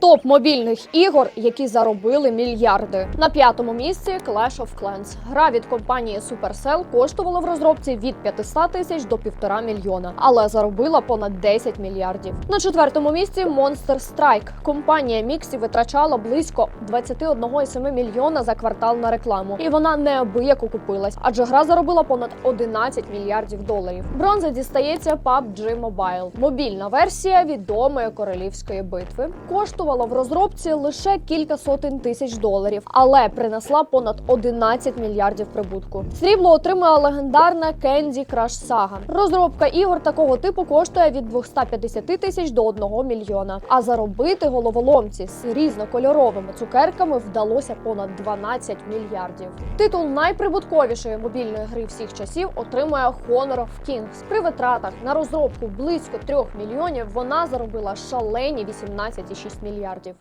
Топ мобільних ігор, які заробили мільярди. На п'ятому місці Clash of Clans. Гра від компанії Supercell коштувала в розробці від 500 тисяч до півтора мільйона, але заробила понад 10 мільярдів. На четвертому місці Monster Strike. Компанія Mixi витрачала близько 21,7 мільйона за квартал на рекламу, і вона неабияк окупилась, адже гра заробила понад 11 мільярдів доларів. Бронза дістається PUBG Mobile. Мобільна версія відомої королівської битви коштувала в розробці лише кілька сотень тисяч доларів, але принесла понад 11 мільярдів прибутку. Срібло отримує легендарна Candy Crush Saga. Розробка ігор такого типу коштує від 250 тисяч до 1 мільйона. А заробити головоломці з різнокольоровими цукерками вдалося понад 12 мільярдів. Титул найприбутковішої мобільної гри всіх часів отримує Honor of Kings. При витратах на розробку близько 3 мільйонів вона заробила шалені 18,6 мільярдів.